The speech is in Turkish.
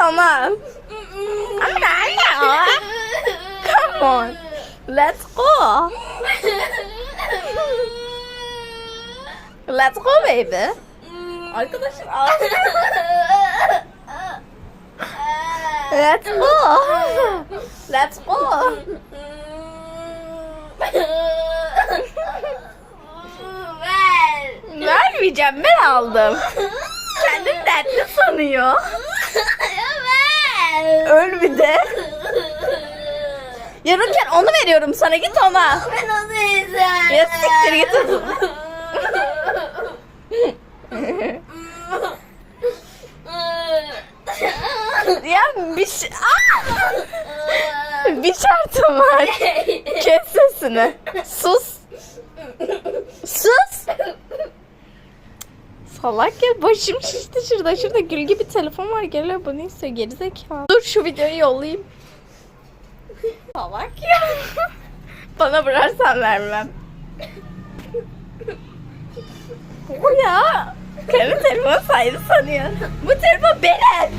Thomas. I'm not. Come on. Let's go. Let's go baby. Arkadaşlar Let's go. Let's go. Ver. Vermeyeceğim ben aldım. Kendin dertli sanıyor. Yarınken onu veriyorum sana git ona. Ben onu izlerim. Ya siktir git o zaman. ya bir şey... Bir şartım var. Kes sesini. Sus. Sus. Salak ya başım şişti şurada. Şurada gül gibi telefon var. Gel abone istiyor. Gerizekalı. Dur şu videoyu yollayayım. Salak ya. Bana vurarsan vermem. Bu ya. Kendi telefon sahibi sanıyor. Bu telefon benim.